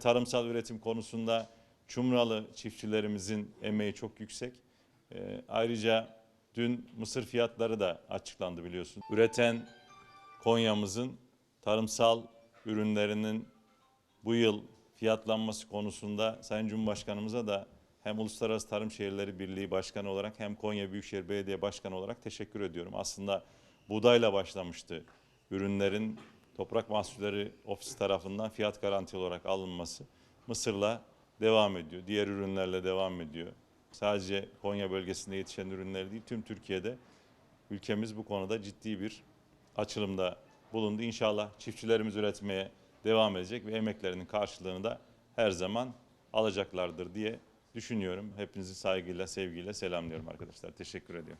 Tarımsal üretim konusunda Çumralı çiftçilerimizin emeği çok yüksek. Ee, ayrıca dün mısır fiyatları da açıklandı biliyorsun. Üreten Konya'mızın tarımsal ürünlerinin bu yıl fiyatlanması konusunda Sayın Cumhurbaşkanımıza da hem Uluslararası Tarım Şehirleri Birliği Başkanı olarak hem Konya Büyükşehir Belediye Başkanı olarak teşekkür ediyorum. Aslında buğdayla başlamıştı ürünlerin Toprak Mahsulleri Ofisi tarafından fiyat garanti olarak alınması. Mısırla devam ediyor, diğer ürünlerle devam ediyor. Sadece Konya bölgesinde yetişen ürünler değil, tüm Türkiye'de ülkemiz bu konuda ciddi bir açılımda bulundu. İnşallah çiftçilerimiz üretmeye devam edecek ve emeklerinin karşılığını da her zaman alacaklardır diye düşünüyorum. Hepinizi saygıyla, sevgiyle selamlıyorum arkadaşlar. Teşekkür ediyorum.